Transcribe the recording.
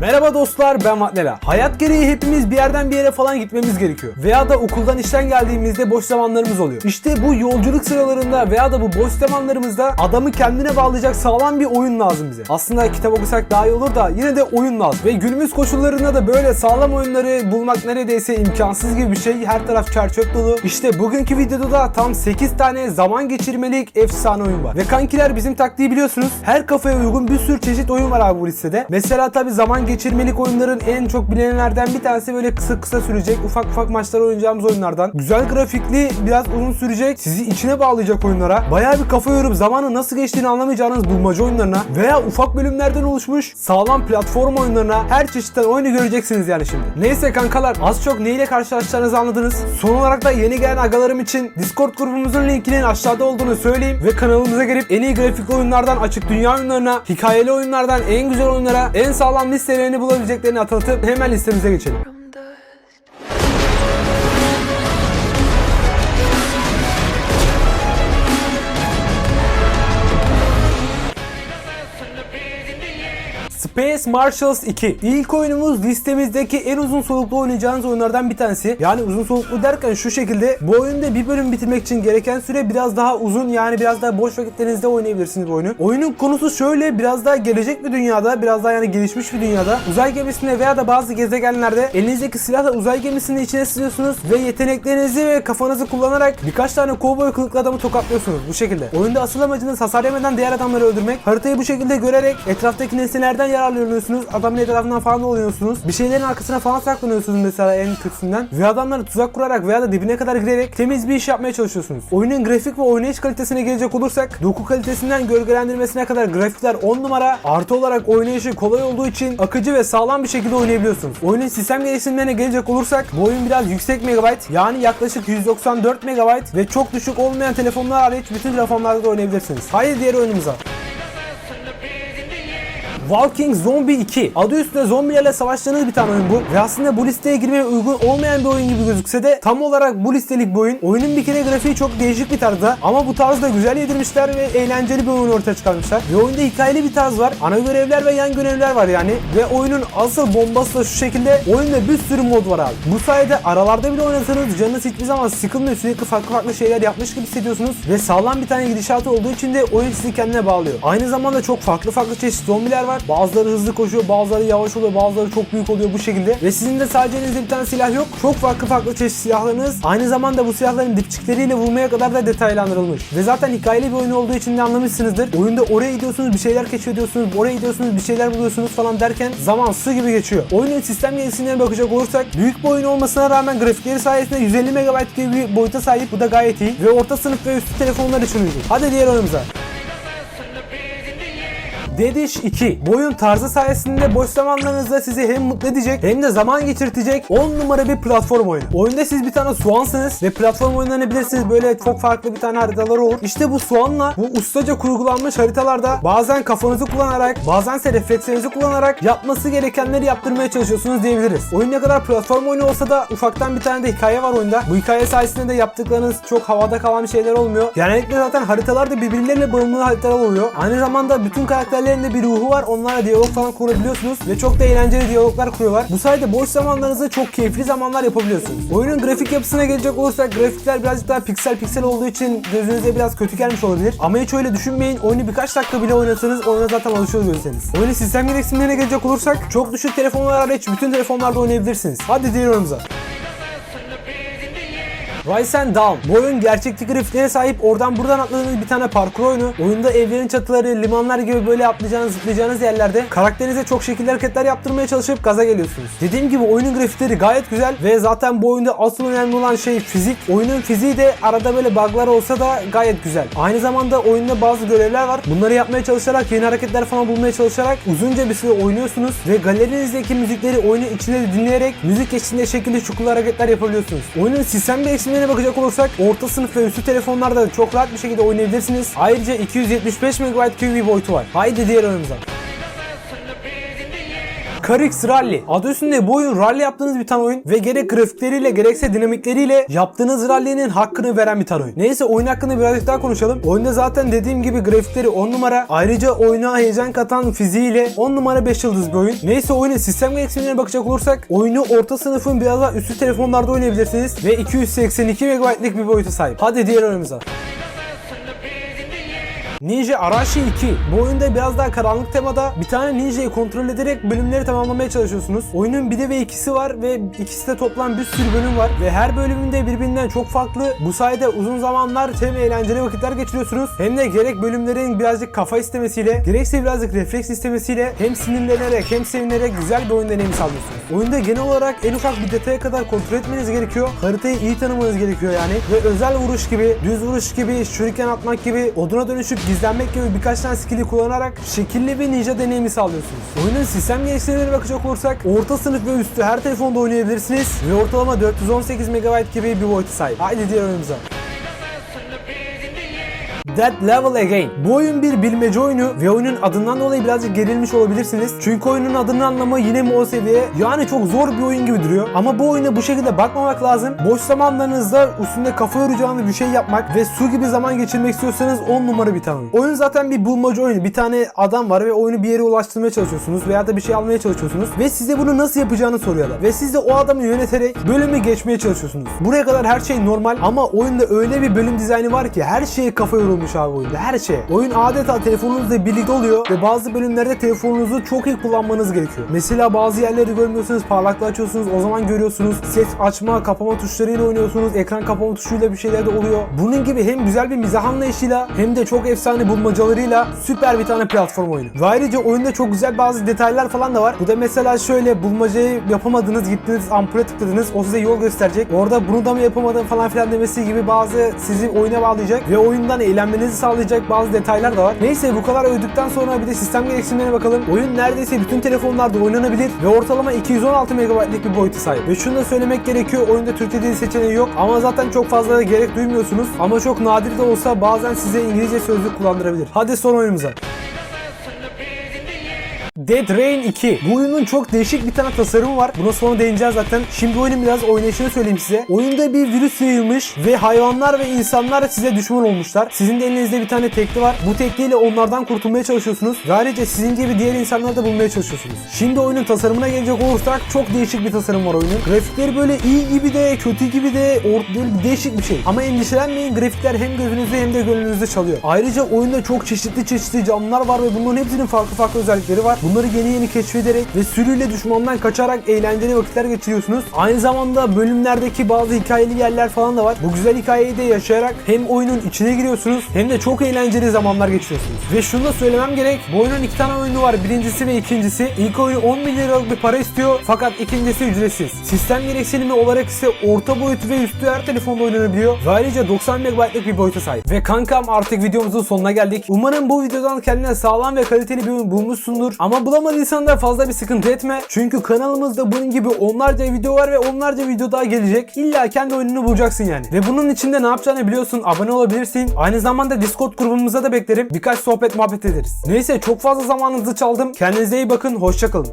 Merhaba dostlar ben Matlela. Hayat gereği hepimiz bir yerden bir yere falan gitmemiz gerekiyor. Veya da okuldan işten geldiğimizde boş zamanlarımız oluyor. İşte bu yolculuk sıralarında veya da bu boş zamanlarımızda adamı kendine bağlayacak sağlam bir oyun lazım bize. Aslında kitap okusak daha iyi olur da yine de oyun lazım. Ve günümüz koşullarında da böyle sağlam oyunları bulmak neredeyse imkansız gibi bir şey. Her taraf çerçöp dolu. İşte bugünkü videoda da tam 8 tane zaman geçirmelik efsane oyun var. Ve kankiler bizim taktiği biliyorsunuz. Her kafaya uygun bir sürü çeşit oyun var abi bu listede. Mesela tabi zaman geçirmelik oyunların en çok bilinenlerden bir tanesi böyle kısa kısa sürecek. Ufak ufak maçlar oynayacağımız oyunlardan. Güzel grafikli, biraz uzun sürecek. Sizi içine bağlayacak oyunlara. Bayağı bir kafa yorup zamanın nasıl geçtiğini anlamayacağınız bulmaca oyunlarına veya ufak bölümlerden oluşmuş sağlam platform oyunlarına her çeşitten oyunu göreceksiniz yani şimdi. Neyse kankalar az çok neyle karşılaşacağınızı anladınız. Son olarak da yeni gelen agalarım için Discord grubumuzun linkinin aşağıda olduğunu söyleyeyim ve kanalımıza gelip en iyi grafikli oyunlardan açık dünya oyunlarına, hikayeli oyunlardan en güzel oyunlara, en sağlam listelerini bulabileceklerini hatırlatıp hemen listemize geçelim. Space Marshals 2. İlk oyunumuz listemizdeki en uzun soluklu oynayacağınız oyunlardan bir tanesi. Yani uzun soluklu derken şu şekilde bu oyunda bir bölüm bitirmek için gereken süre biraz daha uzun yani biraz daha boş vakitlerinizde oynayabilirsiniz bu oyunu. Oyunun konusu şöyle biraz daha gelecek bir dünyada biraz daha yani gelişmiş bir dünyada uzay gemisinde veya da bazı gezegenlerde elinizdeki silahla uzay gemisinin içine sığıyorsunuz ve yeteneklerinizi ve kafanızı kullanarak birkaç tane kovboy kılıklı adamı tokatlıyorsunuz bu şekilde. Oyunda asıl amacınız hasar yemeden diğer adamları öldürmek. Haritayı bu şekilde görerek etraftaki nesnelerden yararlanıyorsunuz. Adamın etrafından falan oluyorsunuz. Bir şeylerin arkasına falan saklanıyorsunuz mesela en kötüsünden. Ve adamları tuzak kurarak veya da dibine kadar girerek temiz bir iş yapmaya çalışıyorsunuz. Oyunun grafik ve oynayış kalitesine gelecek olursak doku kalitesinden gölgelendirmesine kadar grafikler 10 numara. Artı olarak oynayışı kolay olduğu için akıcı ve sağlam bir şekilde oynayabiliyorsunuz. Oyunun sistem geliştirmelerine gelecek olursak bu oyun biraz yüksek megabayt yani yaklaşık 194 megabayt ve çok düşük olmayan telefonlar hariç bütün telefonlarda da oynayabilirsiniz. Haydi diğer oyunumuza. Walking Zombie 2. Adı üstünde zombilerle savaştığınız bir tane oyun bu. Ve aslında bu listeye girmeye uygun olmayan bir oyun gibi gözükse de tam olarak bu listelik bir oyun. Oyunun bir kere grafiği çok değişik bir tarzda ama bu tarzda güzel yedirmişler ve eğlenceli bir oyun ortaya çıkarmışlar. Ve oyunda hikayeli bir tarz var. Ana görevler ve yan görevler var yani. Ve oyunun asıl bombası da şu şekilde. Oyunda bir sürü mod var abi. Bu sayede aralarda bile oynasanız canınız hiçbir zaman sıkılmıyor. Sürekli farklı farklı şeyler yapmış gibi hissediyorsunuz. Ve sağlam bir tane gidişatı olduğu için de oyun sizi kendine bağlıyor. Aynı zamanda çok farklı farklı çeşit zombiler var. Bazıları hızlı koşuyor, bazıları yavaş oluyor, bazıları çok büyük oluyor bu şekilde. Ve sizin de sadece elinizde bir tane silah yok. Çok farklı farklı çeşit silahlarınız. Aynı zamanda bu silahların dipçikleriyle vurmaya kadar da detaylandırılmış. Ve zaten hikayeli bir oyun olduğu için de anlamışsınızdır. Oyunda oraya gidiyorsunuz, bir şeyler keşfediyorsunuz, oraya gidiyorsunuz, bir şeyler buluyorsunuz falan derken zaman su gibi geçiyor. Oyunun sistem gelişimlerine bakacak olursak büyük bir oyun olmasına rağmen grafikleri sayesinde 150 MB gibi bir boyuta sahip. Bu da gayet iyi. Ve orta sınıf ve üstü telefonlar için uygun. Hadi diğer oyunumuza. Dead Ish 2. Bu oyun tarzı sayesinde boş zamanlarınızda sizi hem mutlu edecek hem de zaman geçirtecek 10 numara bir platform oyunu. Oyunda siz bir tane soğansınız ve platform oyunlarını bilirsiniz böyle çok farklı bir tane haritaları olur. İşte bu soğanla bu ustaca kurgulanmış haritalarda bazen kafanızı kullanarak bazen ise reflekslerinizi kullanarak yapması gerekenleri yaptırmaya çalışıyorsunuz diyebiliriz. Oyun ne kadar platform oyunu olsa da ufaktan bir tane de hikaye var oyunda. Bu hikaye sayesinde de yaptıklarınız çok havada kalan şeyler olmuyor. Genellikle zaten haritalar da birbirleriyle bağımlı haritalar oluyor. Aynı zamanda bütün karakterlerin de bir ruhu var. Onlarla diyalog falan kurabiliyorsunuz ve çok da eğlenceli diyaloglar kuruyorlar. Bu sayede boş zamanlarınızda çok keyifli zamanlar yapabiliyorsunuz. Oyunun grafik yapısına gelecek olursak grafikler birazcık daha piksel piksel olduğu için gözünüze biraz kötü gelmiş olabilir. Ama hiç öyle düşünmeyin. Oyunu birkaç dakika bile oynatsanız oyuna zaten alışıyor görürseniz. Oyunun sistem gereksinimlerine gelecek olursak çok düşük telefonlar hariç bütün telefonlarda oynayabilirsiniz. Hadi diğer oyunumuza. Rise and Dawn. Bu oyun gerçekçi grafiklere sahip oradan buradan atladığınız bir tane parkur oyunu. Oyunda evlerin çatıları, limanlar gibi böyle atlayacağınız, zıplayacağınız yerlerde karakterinize çok şekilli hareketler yaptırmaya çalışıp gaza geliyorsunuz. Dediğim gibi oyunun grafikleri gayet güzel ve zaten bu oyunda asıl önemli olan şey fizik. Oyunun fiziği de arada böyle buglar olsa da gayet güzel. Aynı zamanda oyunda bazı görevler var. Bunları yapmaya çalışarak, yeni hareketler falan bulmaya çalışarak uzunca bir süre oynuyorsunuz ve galerinizdeki müzikleri oyunun içinde dinleyerek müzik eşliğinde şekilli çukurlu hareketler yapabiliyorsunuz. Oyunun sistem gelişimlerine bakacak olursak orta sınıf ve üstü telefonlarda çok rahat bir şekilde oynayabilirsiniz. Ayrıca 275 MB bir boyutu var. Haydi diğer oyunumuza. Carix Rally. Adı üstünde bu oyun rally yaptığınız bir tane oyun ve gerek grafikleriyle gerekse dinamikleriyle yaptığınız rally'nin hakkını veren bir tane oyun. Neyse oyun hakkında birazcık daha konuşalım. Oyunda zaten dediğim gibi grafikleri 10 numara. Ayrıca oyuna heyecan katan fiziğiyle 10 numara 5 yıldız bir oyun. Neyse oyunun sistem gereksinimlerine bakacak olursak oyunu orta sınıfın biraz daha üstü telefonlarda oynayabilirsiniz ve 282 MB'lik bir boyuta sahip. Hadi diğer oyunumuza. Ninja Arashi 2. Bu oyunda biraz daha karanlık temada bir tane ninja'yı kontrol ederek bölümleri tamamlamaya çalışıyorsunuz. Oyunun bir de ve ikisi var ve ikisi de toplam bir sürü bölüm var ve her bölümünde birbirinden çok farklı. Bu sayede uzun zamanlar hem eğlenceli vakitler geçiriyorsunuz hem de gerek bölümlerin birazcık kafa istemesiyle gerekse birazcık refleks istemesiyle hem sinirlenerek hem sevinerek güzel bir oyun deneyimi sağlıyorsunuz. Oyunda genel olarak en ufak bir detaya kadar kontrol etmeniz gerekiyor. Haritayı iyi tanımanız gerekiyor yani ve özel vuruş gibi, düz vuruş gibi, şuriken atmak gibi, oduna dönüşüp gizlenmek gibi birkaç tane skill'i kullanarak şekilli bir ninja deneyimi sağlıyorsunuz. Oyunun sistem gereksinimlerine bakacak olursak orta sınıf ve üstü her telefonda oynayabilirsiniz ve ortalama 418 MB gibi bir boyuta sahip. Haydi diğer oyunumuza. That Level Again. Bu oyun bir bilmece oyunu ve oyunun adından dolayı birazcık gerilmiş olabilirsiniz. Çünkü oyunun adının anlamı yine mi o seviye? Yani çok zor bir oyun gibi duruyor. Ama bu oyuna bu şekilde bakmamak lazım. Boş zamanlarınızda üstünde kafa yoracağınız bir şey yapmak ve su gibi zaman geçirmek istiyorsanız 10 numara bir oyun. Oyun zaten bir bulmaca oyunu. Bir tane adam var ve oyunu bir yere ulaştırmaya çalışıyorsunuz veya da bir şey almaya çalışıyorsunuz ve size bunu nasıl yapacağını soruyorlar. Ve siz de o adamı yöneterek bölümü geçmeye çalışıyorsunuz. Buraya kadar her şey normal ama oyunda öyle bir bölüm dizaynı var ki her şeye kafa yorulmuş abi oyunda. Her şey. Oyun adeta telefonunuzla birlikte oluyor ve bazı bölümlerde telefonunuzu çok iyi kullanmanız gerekiyor. Mesela bazı yerleri görmüyorsunuz, parlaklığı açıyorsunuz, o zaman görüyorsunuz. Ses açma, kapama tuşlarıyla oynuyorsunuz. Ekran kapama tuşuyla bir şeyler de oluyor. Bunun gibi hem güzel bir mizah anlayışıyla hem de çok efsane bulmacalarıyla süper bir tane platform oyunu. Ve ayrıca oyunda çok güzel bazı detaylar falan da var. Bu da mesela şöyle bulmacayı yapamadınız, gittiniz ampule tıkladınız. O size yol gösterecek. Orada bunu da mı yapamadın falan filan demesi gibi bazı sizi oyuna bağlayacak ve oyundan eğlenmenizi sağlayacak bazı detaylar da var. Neyse bu kadar övdükten sonra bir de sistem gereksinimlerine bakalım. Oyun neredeyse bütün telefonlarda oynanabilir ve ortalama 216 MB'lik bir boyuta sahip. Ve şunu da söylemek gerekiyor. Oyunda Türkçe dil seçeneği yok ama zaten çok fazla da gerek duymuyorsunuz. Ama çok nadir de olsa bazen size İngilizce sözlük kullandırabilir. Hadi son oyunumuza. Dead Rain 2. Bu oyunun çok değişik bir tane tasarımı var. Buna sonra değineceğiz zaten. Şimdi oyunun biraz oynayışını söyleyeyim size. Oyunda bir virüs yayılmış ve hayvanlar ve insanlar size düşman olmuşlar. Sizin de elinizde bir tane tekli var. Bu tekliyle onlardan kurtulmaya çalışıyorsunuz. Ve ayrıca sizin gibi diğer insanları da bulmaya çalışıyorsunuz. Şimdi oyunun tasarımına gelecek olursak çok değişik bir tasarım var oyunun. Grafikleri böyle iyi gibi de kötü gibi de or- değişik bir şey. Ama endişelenmeyin grafikler hem gözünüzde hem de gönlünüzde çalıyor. Ayrıca oyunda çok çeşitli çeşitli canlılar var ve bunların hepsinin farklı farklı özellikleri var. Bunları yeni yeni keşfederek ve sürüyle düşmandan kaçarak eğlenceli vakitler geçiriyorsunuz. Aynı zamanda bölümlerdeki bazı hikayeli yerler falan da var. Bu güzel hikayeyi de yaşayarak hem oyunun içine giriyorsunuz hem de çok eğlenceli zamanlar geçiriyorsunuz. Ve şunu da söylemem gerek. Bu oyunun iki tane oyunu var. Birincisi ve ikincisi. İlk oyun 10 bin liralık bir para istiyor fakat ikincisi ücretsiz. Sistem gereksinimi olarak ise orta boyutu ve üstü her telefonda oynanabiliyor. Ve ayrıca 90 MB'lık bir boyuta sahip. Ve kankam artık videomuzun sonuna geldik. Umarım bu videodan kendine sağlam ve kaliteli bir oyun bulmuşsundur. Ama bulamadıysan da fazla bir sıkıntı etme. Çünkü kanalımızda bunun gibi onlarca video var ve onlarca video daha gelecek. İlla kendi oyununu bulacaksın yani. Ve bunun içinde ne yapacağını biliyorsun. Abone olabilirsin. Aynı zamanda Discord grubumuza da beklerim. Birkaç sohbet muhabbet ederiz. Neyse çok fazla zamanınızı çaldım. Kendinize iyi bakın. Hoşçakalın.